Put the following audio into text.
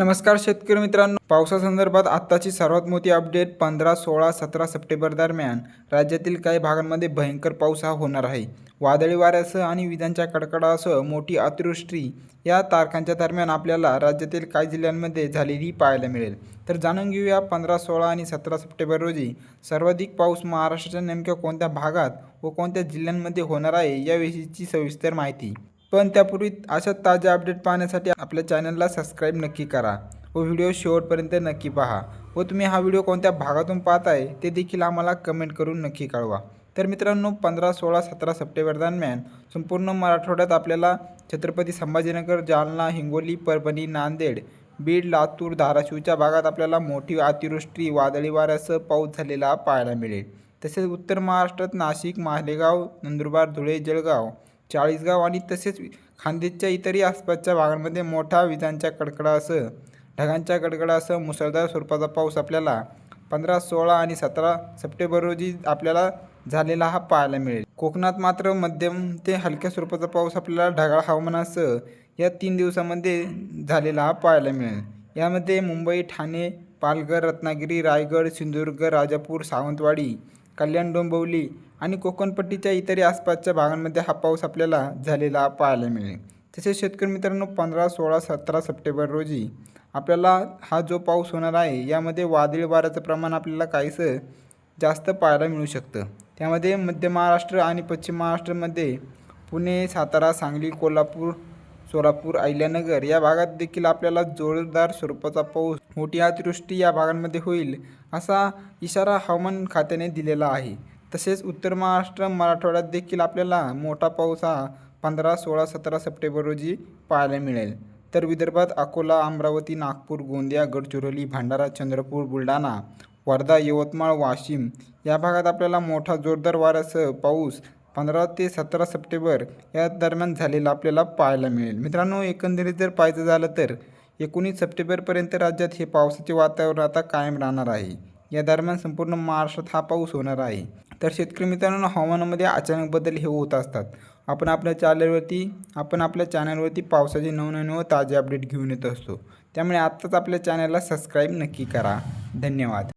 नमस्कार शेतकरी मित्रांनो. पावसासंदर्भात आत्ताची सर्वात मोठी अपडेट पंधरा सोळा सतरा सप्टेंबर दरम्यान राज्यातील काही भागांमध्ये भयंकर पाऊस हा होणार आहे. वादळी वाऱ्यासह आणि विजांच्या कडकडासह मोठी अतिवृष्टी या तारखांच्या दरम्यान आपल्याला राज्यातील काही जिल्ह्यांमध्ये झालेली पाहायला मिळेल. तर जाणून घेऊया पंधरा सोळा आणि सतरा सप्टेंबर रोजी सर्वाधिक पाऊस महाराष्ट्राच्या नेमक्या कोणत्या भागात व कोणत्या जिल्ह्यांमध्ये होणार आहे याविषयीची सविस्तर माहिती. पण त्यापूर्वी अशा ताज्या अपडेट पाहण्यासाठी आपल्या चॅनलला सबस्क्राईब नक्की करा व व्हिडिओ शेवटपर्यंत नक्की पहा व तुम्ही हा व्हिडिओ कोणत्या भागातून पाहत आहे ते देखील आम्हाला कमेंट करून नक्की कळवा. तर मित्रांनो पंधरा सोळा सतरा सप्टेंबर दरम्यान संपूर्ण मराठवाड्यात आपल्याला छत्रपती संभाजीनगर जालना हिंगोली परभणी नांदेड बीड लातूर धाराशिवच्या भागात आपल्याला मोठी अतिवृष्टी वादळी वाऱ्यासह पाऊस झालेला पाहायला मिळेल. तसेच उत्तर महाराष्ट्रात नाशिक मालेगाव नंदुरबार धुळे जळगाव चाळीसगाव आणि तसेच खानदेशच्या इतरही आसपासच्या भागांमध्ये मोठा विजांच्या कडकडासह ढगांच्या गडगडासह मुसळधार स्वरूपाचा पाऊस आपल्याला पंधरा सोळा आणि सतरा सप्टेंबर रोजी आपल्याला झालेला हा पाहायला मिळेल. कोकणात मात्र मध्यम ते हलक्या स्वरूपाचा पाऊस आपल्याला ढगाळ हवामानासह या तीन दिवसामध्ये झालेला हा पाहायला मिळेल. यामध्ये मुंबई ठाणे पालघर रत्नागिरी रायगड सिंधुदुर्ग राजापूर सावंतवाडी कल्याण डोंबिवली आणि कोकणपट्टीच्या इतरही आसपासच्या भागांमध्ये हा पाऊस आपल्याला झालेला पाहायला मिळेल. तसेच शेतकरी मित्रांनो पंधरा सोळा सतरा सप्टेंबर रोजी आपल्याला हा जो पाऊस होणार आहे यामध्ये वादळी वाऱ्याचं प्रमाण आपल्याला काहीसं जास्त पाहायला मिळू शकतं. त्यामध्ये मध्य महाराष्ट्र आणि पश्चिम महाराष्ट्रामध्ये पुणे सातारा सांगली कोल्हापूर सोलापूर अहिल्यानगर या भागात देखील आपल्याला जोरदार स्वरूपाचा पाऊस मोठी अतिवृष्टी या भागांमध्ये होईल असा इशारा हवामान खात्याने दिलेला आहे. तसेच उत्तर महाराष्ट्र मराठवाड्यात देखील आपल्याला मोठा पाऊस हा पंधरा सोळा सतरा सप्टेंबर रोजी पाहायला मिळेल. तर विदर्भात अकोला अमरावती नागपूर गोंदिया गडचिरोली भंडारा चंद्रपूर बुलढाणा वर्धा यवतमाळ वाशिम या भागात आपल्याला मोठा जोरदार वाऱ्यासह पाऊस पंधरा ते सतरा सप्टेंबर या दरम्यान झालेला आपल्याला पाहायला मिळेल. मित्रांनो एकंदरीत जर पाहायचं झालं तर एकोणीस सप्टेंबरपर्यंत राज्यात हे पावसाचे वातावरण आता कायम राहणार आहे. या दरम्यान संपूर्ण महाराष्ट्रात हा पाऊस होणार आहे. तर शेतकरी मित्रांनो हवामानामध्ये अचानक बदल हे होत असतात. आपण आपल्या चॅनलवरती आपण आपल्या चॅनलवरती पावसाचे नवनवीन व ताजे अपडेट घेऊन येत असतो. त्यामुळे आत्ताच आपल्या चॅनलला सबस्क्राईब नक्की करा. धन्यवाद.